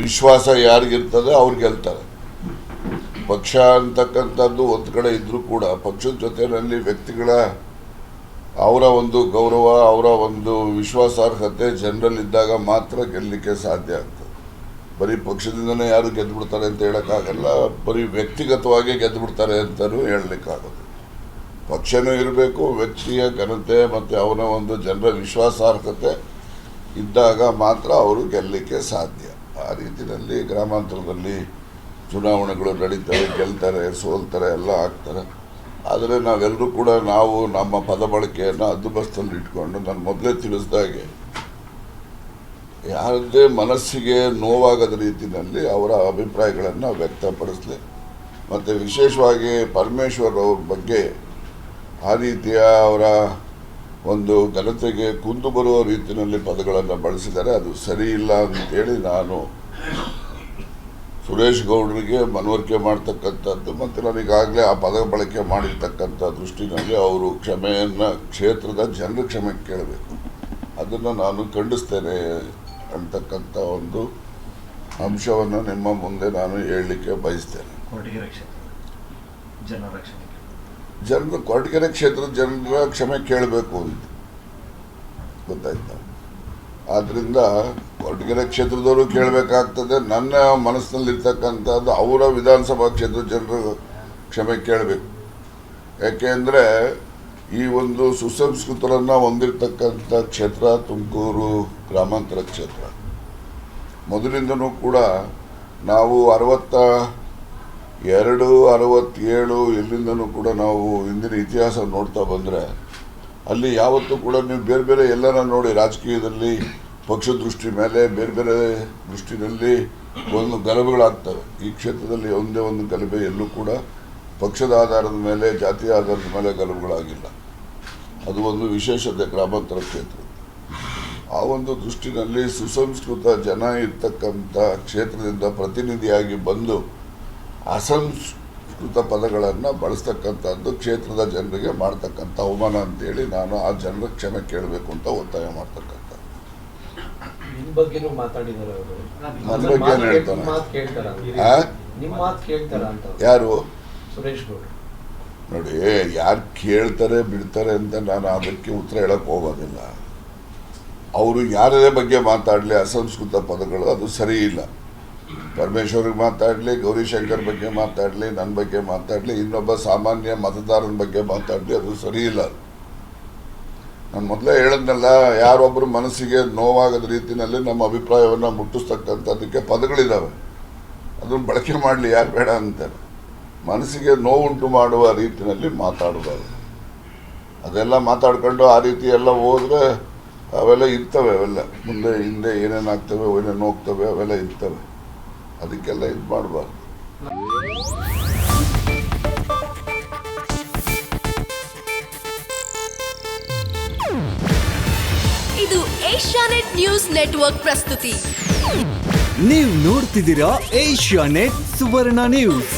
ವಿಶ್ವಾಸ ಯಾರಿಗಿರ್ತದೆ ಅವ್ರು ಗೆಲ್ತಾರೆ. ಪಕ್ಷ ಅಂತಕ್ಕಂಥದ್ದು ಒಂದು ಕಡೆ ಇದ್ರೂ ಕೂಡ ಪಕ್ಷದ ಜೊತೆಯಲ್ಲಿ ವ್ಯಕ್ತಿಗಳ ಅವರ ಒಂದು ಗೌರವ, ಅವರ ಒಂದು ವಿಶ್ವಾಸಾರ್ಹತೆ ಜನರಲ್ಲಿದ್ದಾಗ ಮಾತ್ರ ಗೆಲ್ಲಲಿಕ್ಕೆ ಸಾಧ್ಯ ಆಗ್ತದೆ. ಬರೀ ಪಕ್ಷದಿಂದನೇ ಯಾರು ಗೆದ್ದು ಬಿಡ್ತಾರೆ ಅಂತ ಹೇಳೋಕ್ಕಾಗಲ್ಲ, ಬರೀ ವ್ಯಕ್ತಿಗತವಾಗಿ ಗೆದ್ದು ಬಿಡ್ತಾರೆ ಅಂತಲೂ ಹೇಳಲಿಕ್ಕಾಗೋದು ಪಕ್ಷನೂ ಇರಬೇಕು, ವ್ಯಕ್ತಿಯ ಘನತೆ ಮತ್ತು ಅವನ ಒಂದು ಜನರ ವಿಶ್ವಾಸಾರ್ಹತೆ ಇದ್ದಾಗ ಮಾತ್ರ ಅವರು ಗೆಲ್ಲಲಿಕ್ಕೆ ಸಾಧ್ಯ. ಆ ರೀತಿಯಲ್ಲಿ ಗ್ರಾಮಾಂತರದಲ್ಲಿ ಚುನಾವಣೆಗಳು ನಡೀತವೆ ಗೆಲ್ತಾರೆ, ಸೋಲ್ತಾರೆ, ಎಲ್ಲ ಆಗ್ತಾರೆ. ಆದರೆ ನಾವೆಲ್ಲರೂ ಕೂಡ ನಾವು ನಮ್ಮ ಪದ ಬಳಕೆಯನ್ನು ಅದುಬಸ್ತಲ್ಲಿ ಇಟ್ಕೊಂಡು ನಾನು ಮೊದಲೇ ತಿಳಿಸ್ದಾಗೆ ಯಾರದೇ ಮನಸ್ಸಿಗೆ ನೋವಾಗದ ರೀತಿಯಲ್ಲಿ ಅವರ ಅಭಿಪ್ರಾಯಗಳನ್ನು ವ್ಯಕ್ತಪಡಿಸಲಿ. ಮತ್ತು ವಿಶೇಷವಾಗಿ ಪರಮೇಶ್ವರ್ ಅವ್ರ ಬಗ್ಗೆ ಆ ರೀತಿಯ ಅವರ ಒಂದು ಘನತೆಗೆ ಕುಂದು ಬರುವ ರೀತಿಯಲ್ಲಿ ಪದಗಳನ್ನು ಬಳಸಿದ್ದಾರೆ ಅದು ಸರಿ ಇಲ್ಲ ಅಂತೇಳಿ ನಾನು ಸುರೇಶ್ ಗೌಡರಿಗೆ ಮನವರಿಕೆ ಮಾಡ್ತಕ್ಕಂಥದ್ದು ಮತ್ತು ನನಗಾಗಲೇ ಆ ಪದ ಬಳಕೆ ಮಾಡಿರ್ತಕ್ಕಂಥ ದೃಷ್ಟಿನಲ್ಲಿ ಅವರು ಕ್ಷಮೆಯನ್ನು ಕ್ಷೇತ್ರದ ಜನರ ಕ್ಷಮೆ ಕೇಳಬೇಕು. ಅದನ್ನು ನಾನು ಖಂಡಿಸ್ತೇನೆ ಅಂತಕ್ಕಂಥ ಒಂದು ಅಂಶವನ್ನು ನಿಮ್ಮ ಮುಂದೆ ನಾನು ಹೇಳಲಿಕ್ಕೆ ಬಯಸ್ತೇನೆ. ಕೊರಟಗೆರೆ ಕ್ಷೇತ್ರ ಜನರ ರಕ್ಷಣೆ ಜನರು ಕೊರಟಗೆರೆ ಕ್ಷೇತ್ರದ ಜನರ ಕ್ಷಮೆ ಕೇಳಬೇಕು ಅಂತ ಗೊತ್ತಾಯ್ತಾ? ಆದ್ದರಿಂದ ಕೊರಟಗೆರೆ ಕ್ಷೇತ್ರದವರು ಕೇಳಬೇಕಾಗ್ತದೆ. ನನ್ನ ಮನಸ್ಸಿನಲ್ಲಿರ್ತಕ್ಕಂಥದ್ದು ಅವರ ವಿಧಾನಸಭಾ ಕ್ಷೇತ್ರದ ಜನರ ಕ್ಷಮೆ ಕೇಳಬೇಕು. ಯಾಕೆಂದರೆ ಈ ಒಂದು ಸುಸಂಸ್ಕೃತರನ್ನು ಹೊಂದಿರತಕ್ಕಂಥ ಕ್ಷೇತ್ರ ತುಮಕೂರು ಗ್ರಾಮಾಂತರ ಕ್ಷೇತ್ರ. ಮೊದಲಿಂದನೂ ಕೂಡ ನಾವು ಅರವತ್ತ ಎರಡು ಅರವತ್ತೇಳು ಎಲ್ಲಿಂದನೂ ಕೂಡ ನಾವು ಇಂದಿನ ಇತಿಹಾಸ ನೋಡ್ತಾ ಬಂದರೆ ಅಲ್ಲಿ ಯಾವತ್ತೂ ಕೂಡ ನೀವು ಬೇರೆ ಬೇರೆ ಎಲ್ಲರ ನೋಡಿ ರಾಜಕೀಯದಲ್ಲಿ, ಪಕ್ಷ ದೃಷ್ಟಿ ಮೇಲೆ ಬೇರೆ ಬೇರೆ ದೃಷ್ಟಿನಲ್ಲಿ ಒಂದು ಗಲಭೆಗಳಾಗ್ತವೆ. ಈ ಕ್ಷೇತ್ರದಲ್ಲಿ ಒಂದೇ ಒಂದು ಗಲಭೆ ಎಲ್ಲೂ ಕೂಡ ಪಕ್ಷದ ಆಧಾರದ ಮೇಲೆ ಜಾತಿಯ ಆಧಾರದ ಮೇಲೆ ಗಲಭೆಗಳಾಗಿಲ್ಲ. ಅದು ಒಂದು ವಿಶೇಷತೆ ಗ್ರಾಮಾಂತರ ಕ್ಷೇತ್ರ. ಆ ಒಂದು ದೃಷ್ಟಿನಲ್ಲಿ ಸುಸಂಸ್ಕೃತ ಜನ ಇರ್ತಕ್ಕಂಥ ಕ್ಷೇತ್ರದಿಂದ ಪ್ರತಿನಿಧಿಯಾಗಿ ಬಂದು ಅಸಂಸ್ಕೃತ ಪದಗಳನ್ನು ಬಳಸ್ತಕ್ಕಂಥದ್ದು ಕ್ಷೇತ್ರದ ಜನರಿಗೆ ಮಾಡ್ತಕ್ಕಂಥ ಅವಮಾನ ಅಂತೇಳಿ ನಾನು ಆ ಜನರ ಕ್ಷಮೆ ಕೇಳಬೇಕು ಅಂತ ಒತ್ತಾಯ ಮಾಡ್ತಕ್ಕಂಥ ನಿಮ್ ಬಗ್ಗೆನೂ ಮಾತಾಡಿದಾರೆ ಅವರು. ನನ್ ಬಗ್ಗೆ ಏನ್ ಮಾತು ಕೇಳ್ತಾರ ಆ? ಮಾತು ಕೇಳ್ತಾರ ಯಾರು? ನೋಡಿ ಯಾರು ಕೇಳ್ತಾರೆ ಬಿಡ್ತಾರೆ ಅಂತ ನಾನು ಅದಕ್ಕೆ ಉತ್ತರ ಹೇಳಕ್ ಹೋಗೋದಿಲ್ಲ. ಅವರು ಯಾರದೇ ಬಗ್ಗೆ ಮಾತಾಡಲಿ ಅಸಂಸ್ಕೃತ ಪದಗಳು ಅದು ಸರಿ ಇಲ್ಲ. ಪರಮೇಶ್ವರಿಗೆ ಮಾತಾಡಲಿ, ಗೌರಿಶಂಕರ್ ಬಗ್ಗೆ ಮಾತಾಡಲಿ ನನ್ನ ಬಗ್ಗೆ ಮಾತಾಡಲಿ, ಇನ್ನೊಬ್ಬ ಸಾಮಾನ್ಯ ಮತದಾರನ ಬಗ್ಗೆ ಮಾತಾಡಲಿ, ಅದು ಸರಿ ಇಲ್ಲ. ನಾನು ಮೊದಲೇ ಹೇಳದ್ನಲ್ಲ ಯಾರೊಬ್ಬರ ಮನಸ್ಸಿಗೆ ನೋವಾಗದ ರೀತಿಯಲ್ಲಿ ನಮ್ಮ ಅಭಿಪ್ರಾಯವನ್ನು ಮುಟ್ಟಿಸ್ತಕ್ಕಂಥದ್ದಕ್ಕೆ ಪದಗಳಿದ್ದಾವೆ ಅದನ್ನು ಬಳಕೆ ಮಾಡಲಿ, ಯಾರು ಬೇಡ ಅಂತಾರೆ ಮನಸ್ಸಿಗೆ ನೋವುಂಟು ಮಾಡುವ ರೀತಿಯಲ್ಲಿ ಮಾತಾಡಬಾರ್ದು. ಅದೆಲ್ಲ ಮಾತಾಡ್ಕೊಂಡು ಆ ರೀತಿ ಎಲ್ಲ ಹೋದರೆ ಅವೆಲ್ಲ ಇರ್ತವೆ ಅವೆಲ್ಲ. ಮುಂದೆ, ಹಿಂದೆ ಏನೇನಾಗ್ತವೆ, ಏನೇನು ಹೋಗ್ತವೆ ಅವೆಲ್ಲ ಇರ್ತವೆ. ಅದಕ್ಕೆಲ್ಲ ಇದು ಮಾಡಬಾರ್ದು. ಇದು ಏಷ್ಯಾನೆಟ್ ನ್ಯೂಸ್ ನೆಟ್ವರ್ಕ್ ಪ್ರಸ್ತುತಿ. ನೀವು ನೋಡ್ತಿದ್ದೀರಾ ಏಷ್ಯಾ ನೆಟ್ ಸುವರ್ಣ ನ್ಯೂಸ್.